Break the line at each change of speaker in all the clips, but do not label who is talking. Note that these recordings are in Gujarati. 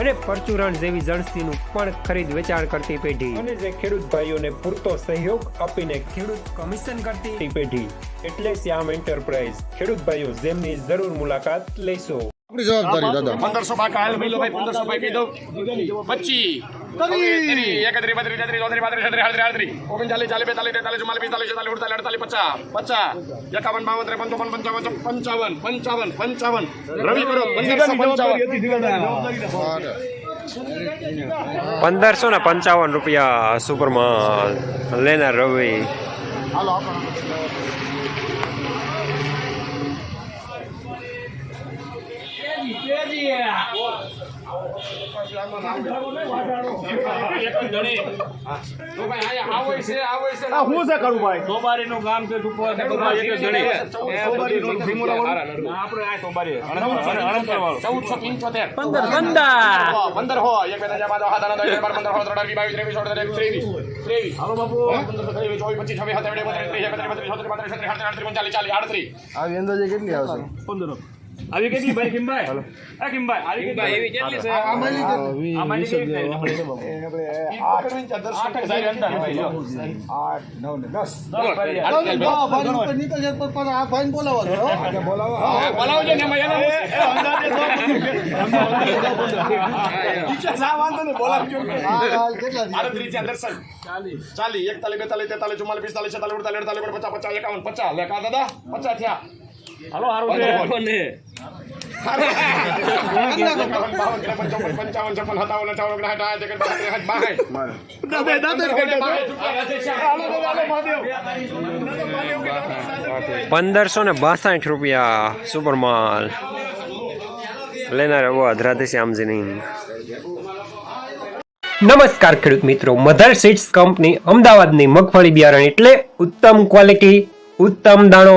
અને પરચુરણ જેવી જણસીનું પણ ખરીદ વેચાણ કરતી પેઢી. અને જે ખેડૂત ભાઈઓને પૂરતો સહયોગ આપીને ખેડૂત કમિશન કરતી પેઢી. એટલે શ્યામ એન્ટરપ્રાઇઝ ખેડૂત ભાઈઓ જેમની જરૂર મુલાકાત લેશો.
આપણી જવાબદારી દાદા.
પંદરસો પાકા હાલ ભાઈ ભાઈ પંદરસો પાકી દઉં પચીસ. એકત્રીસ બત્રીસ તેત્રીસ ચોત્રીસ પાંત્રીસ છત્રીસ આડત્રીસ આડત્રીસ ઓગણચાલીસ ચાલીસ બેતાલીસ તેતાલીસ ચુમ્માલીસ પિસ્તાલીસ છેતાલીસ ઉડતાલીસ અડતાલીસ પચાસ પચાસ એકાવન બાવન ત્રેપન ચોપન પંચાવન પંચાવન પંચાવન પંચાવન. રવિ કરો પંદરસો
પંદરસો ને પંચાવન રૂપિયા સુપરમાં લેનાર રવિ.
હાલો
હું છે કરું ભાઈ
સોબારીનું ગામ છે સોબારી.
ચૌદસો
પંદર પંદર
હો એક નવ દસ અગિયાર બાર પંદર
આવી કેટલી
કેટલી ભાઈ કિમભાઈ આ કિમભાઈ આવી કેટલી એવી કેટલી છે આમાંની
ભાઈ જો.
દસ. કરી યાર.
હા, બોલાવજો ને એમાં એનો આડત્રીસ છે દર્શન. ચાલી એકતાલીસ બેતાલીસ તેતાલીસ ચુમ્માલીસ પિસ્તાલીસ છેતાલીસ ઉડતાલીસ અડતાલીસ ઓગણપચાસ પચાસ એકાવન પચાસ. લે કા દાદા? પચાસ થયા.
હાલો હારું છે.
બાસઠ
પંદરસો ને બાસઠ રૂપિયા સુપર માલ લેનાર અવાજ રાધેશ્યામજીની નમસ્કાર ખેડૂત મિત્રો. મધર સીડ્સ કંપની અમદાવાદની મગફળી બિયારણ એટલે ઉત્તમ ક્વોલિટી ઉત્તમ દાણો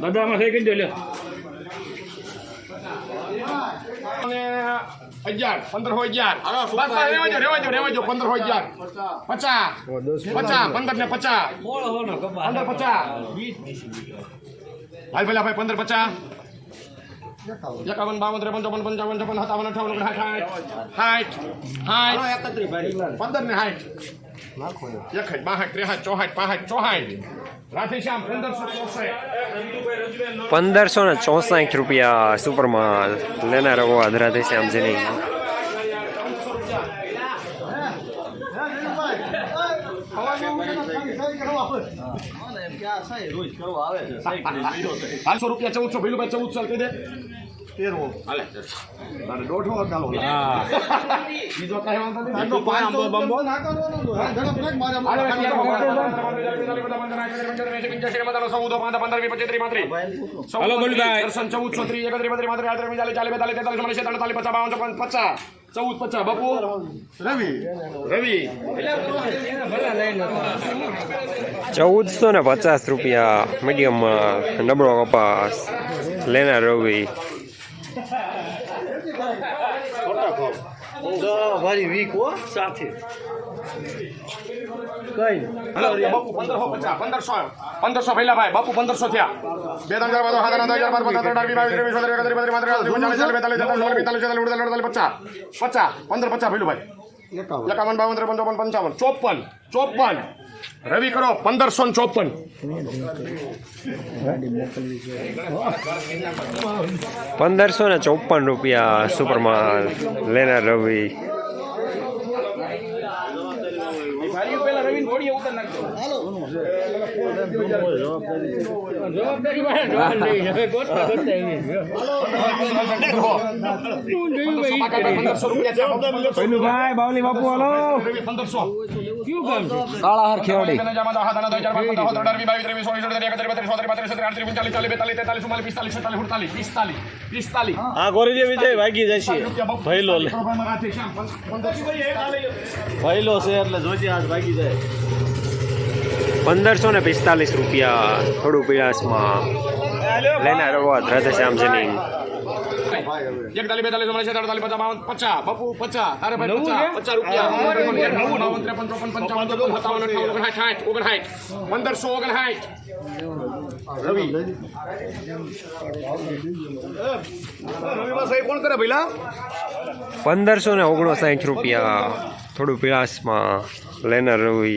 દાદા આમાં થઈ ગઈ લ્યો
અને અગિયાર પંદરસો અગિયાર. બસ, બસ, રેવાજો રેવાજો પંદરસો અગિયાર. પચાસ પચાસ પંદર ને પચાસ. પંદર પચાસ. હાલ પેલા ભાઈ પંદર પચાસ. એકાવન બાવન ત્રેપન પંચાવન છપ્પન સાઠ. સાઠ પંદર ને સાઠ એકસઠ બાસઠ ત્રેસઠ ચોસઠ પાસઠ ચોસઠ રાધેશ્યામ પંદરસો
ને ચોસાઠ રૂપિયા સુપરમાલ લેનાર અવાજ રાધેશ્યામજીની
આઠસો રૂપિયા ચૌદસો ભાઈ ચૌદસો કહી દે. તેરવો હાલે તારે દોઢો ચાલો બીજો કઈ વાંધો નહીં આટલો પાંચસો બંબો
હાલો ગોલભાઈ.
દર્શન ચૌદસો ત્રીસ એકત્રીસ બત્રીસ પાંત્રીસ આડત્રીસ ચાલીસ ચાલીસ બેતાલીસ તેતાલીસ છેતાલીસ પચાસ બાવન પચાસ ચૌદ પચાસ બપુ રવિ રવિ
ચૌદસો ને પચાસ રૂપિયા મીડિયમમાં નબળો કપાસ લેનાર રવિ
બાપુ પંદરસો હો સાથે. પંદરસો પહેલા ભાઈ બાપુ પંદરસો થયા. બે ત્રણ ચાર નવ દસ અગિયાર બાર પંદર ત્રણ બાવીસ ત્રેવીસ પચાસ. પંદર પચાસ પહેલું ભાઈ. એકાવન. બાવન ત્રેપન ચોપન પંચાવન. ચોપન ચોપન. રવિ કરો? પંદરસો ને ચોપન.
પંદરસો ને ચોપન રૂપિયા સુપરમાલ લેનાર રવિ.
પેલા રવિને ઘોડીએ ઉતાર નાખજો. જવાબદારી છે.
પંદરસો રૂપિયા
બાપુ હાલો.
પંદરસો.
કામ છે.
આ ગોરીજી વિજય ભાગી જશે. ભૈલો લે ભૈલો છે એટલે જોજે આજ ભાગી જાય.
પંદરસો ને પિસ્તાલીસ રૂપિયા થોડું પીળાસમાં લેનાર અવાજ રાધેશ્યામજીની
એક તાલી બે તાલી તમારે છે તાલી પચાસ બાવન પચાસ. બપુ પચાસ. તારે ભાઈ પચાસ? પચાસ રૂપિયા. બાવન, ત્રેપન, ચોપન, પંચાવન, છપ્પન, સત્તાવન, અઠ્ઠાવન, ઓગણસાઠ, સાઠ, ઓગણસાઠ. પંદરસો ઓગણસાઠ. રવિ રવિમાં સાહેબ કોણ કરે ભઈલા
પંદરસો ને ઓગણસાઠ રૂપિયા. થોડું પીળાસમાં લેનર રવિ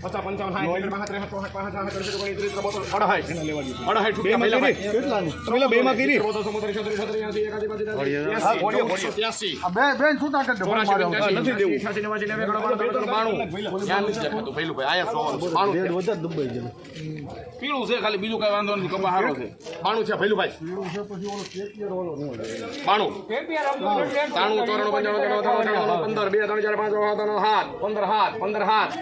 પહેલા આપણે બાપુ તમારે પચાસ પંચાવન સાઠ બાસઠ, ત્રેસઠ, ચોસઠ, પાંસઠ, છાસઠ, સડસઠ, ઓગણસિત્તેર, ત્રીસ, અઢાઈ. અઢાઈ રૂપિયા પહેલા
કેટલાની પેલા બે માં કરી.
ચૌદસો, ચૌદસો, છત્રીસ, છત્રીસ, એંસી, એકાસી, બાસી, ત્યાસી, ચૌદસો, ત્યાસી.
આ બે બેન છૂટા કરી દે ફોન
ચોરાશી,
માર્યો
પંચ્યાસી, અઠ્યાસી, અઠ્યાસી, નેવ્યાસી, નેવ્યાસી, બાણું, બાણું. ધ્યાન નથી દેખાતું, પહેલું ભાઈ, આયા જોવાનું. બાણું
વધારે દબાઈ જાય
પીળું છે ખાલી બીજું કઈ વાંધો નથી કપા હારો છે. બાણું છે ભાઈ. બાણું. ચોરાણું પંચાણું ત્રાણું પંદર બે ત્રણ ચાર પાંચ સાત હાથ પંદર હાથ પંદર હાથ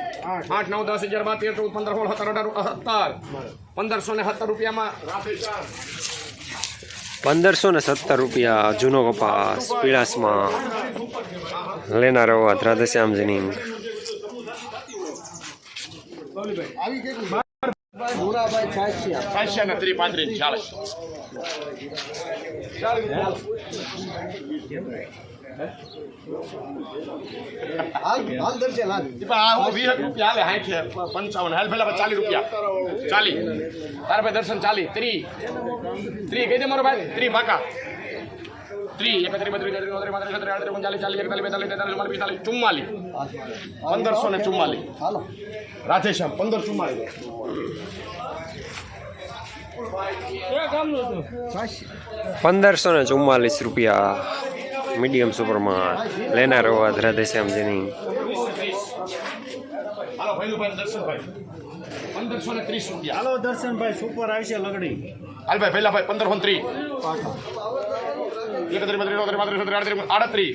આઠ નવ દસ અગિયાર બાર તેર ચૌદ પંદર સોળ સત્તર અઢાર સત્તર. પંદરસો ને સત્તર રૂપિયામાં
પંદરસો ને સત્તર રૂપિયા જૂનો કપાસ પીળાસમાં લેનારો અવાજ રાધેશ્યામજીની.
આવી કેટલી ભૂરાભાઈ છાસિયા
સાતસો ને ત્રીસ પાંત્રીસ ચાલીસ. રૂપિયા ચાલી તારા ભાઈ દર્શન ચાલી ત્રી ત્રી કહી દે મારો ભાઈ ત્રી પાકા ત્રી એકત્રીસ બત્રીસ તેત્રીસ ચોત્રીસ પાંત્રીસ પિસ્તાલીસ ચુમ્માલીસ પંદરસો ને ચુમ્માલીસ રાધેશ્યામ પંદર ચુમ્માલીસ
પંદરસો ને ચુમ્માલીસ રૂપિયા. મીડિયમ સુપરમાં લેનાર
હાલો ભૈલુભાઈ દર્શનભાઈ પંદરસો ને ત્રીસ રૂપિયા.
હાલો દર્શનભાઈ સુપર આવશે લગડી.
હાલ ભાઈ પહેલા ભાઈ પંદરસો ત્રીસ.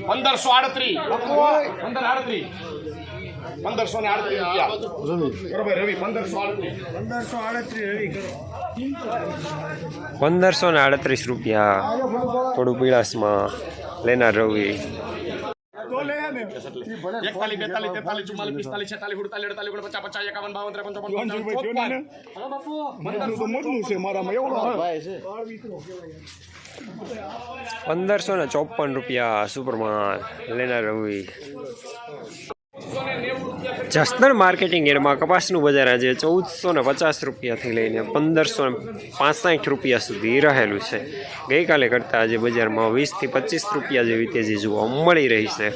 પંદરસો આડત્રીસ. પંદર આડત્રીસ. પંદરસો ને આડત્રીસ રૂપિયા. બરોબર રવિ પંદરસો આડત્રીસ.
પંદરસો આડત્રીસ રવિ
પંદરસો ને આડત્રીસ રૂપિયા. થોડું પીળાસમાં લેનાર રવિ.
એકતાલીસ બેતાલીસ તેતાલીસ ચુમ્માલીસ પિસ્તાલીસ છેતાલીસ સુડતાલીસ અડતાલીસ ઓગણ પચાસ એકાવન બાવન ત્રેપન ચોપન પંદરસો
ને ચોપન રૂપિયા સુપરમાં લેનાર રવિ. જસદણ માર્કેટિંગ એરમાં કપાસનું બજાર આજે ચૌદસો ને પચાસ રૂપિયાથી લઈને પંદરસો ને પાંસઠ રૂપિયા સુધી રહેલું છે. ગઈકાલે કરતાં આજે બજારમાં વીસથી પચીસ રૂપિયા જેવી તેજી જોવા મળી રહી છે.